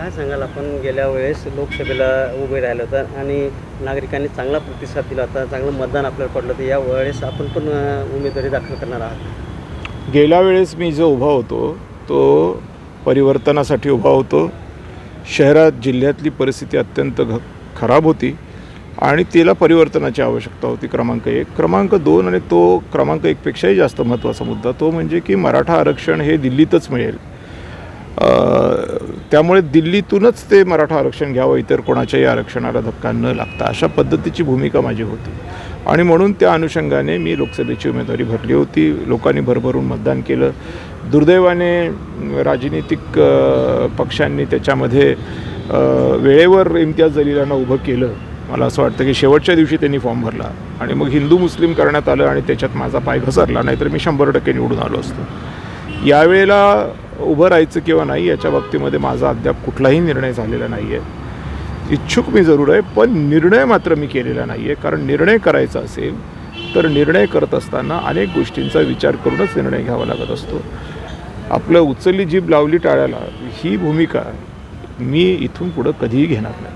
काय सांगाल? आपण गेल्या वेळेस लोकसभेला उभे राहिलं होतं आणि नागरिकांनी चांगला प्रतिसाद दिला होता चांगलं मतदान आपल्याला पडलं होतं. या वेळेस आपण पण उमेदवारी दाखल करणार आहात. गेल्या वेळेस मी जो उभा होतो तो परिवर्तनासाठी उभा होतो. शहरात जिल्ह्यातली परिस्थिती अत्यंत घ खराब होती आणि तिला परिवर्तनाची आवश्यकता होती क्रमांक एक. क्रमांक दोन आणि तो क्रमांक एकपेक्षाही जास्त महत्त्वाचा मुद्दा तो म्हणजे की मराठा आरक्षण हे दिल्लीतच मिळेल. त्यामुळे दिल्लीतूनच ते मराठा आरक्षण घ्यावं इतर कोणाच्याही आरक्षणाला धक्का न लागता अशा पद्धतीची भूमिका माझी होती. आणि म्हणून त्या अनुषंगाने मी लोकसभेची उमेदवारी भरली होती. लोकांनी भरभरून मतदान केलं. दुर्दैवाने राजनीतिक पक्षांनी त्याच्यामध्ये वेळेवर इम्तियाज जलीलांना उभं केलं. मला असं वाटतं की शेवटच्या दिवशी त्यांनी फॉर्म भरला आणि मग हिंदू मुस्लिम करण्यात आलं आणि त्याच्यात माझा पाय घसरला नाहीतर मी शंभर टक्के निवडून आलो असतो. यावेळेला उभं राहायचं किंवा नाही याच्या बाबतीमध्ये माझा अद्याप कुठलाही निर्णय झालेला नाही आहे इच्छुक मी जरूर आहे पण निर्णय मात्र मी केलेला नाही आहे कारण निर्णय करायचा असेल तर निर्णय करत असताना अनेक गोष्टींचा विचार करूनच निर्णय घ्यावा लागत असतो. आपलं उचलली जीभ लावली टाळ्याला ही भूमिका मी इथून पुढं कधीही घेणार नाही.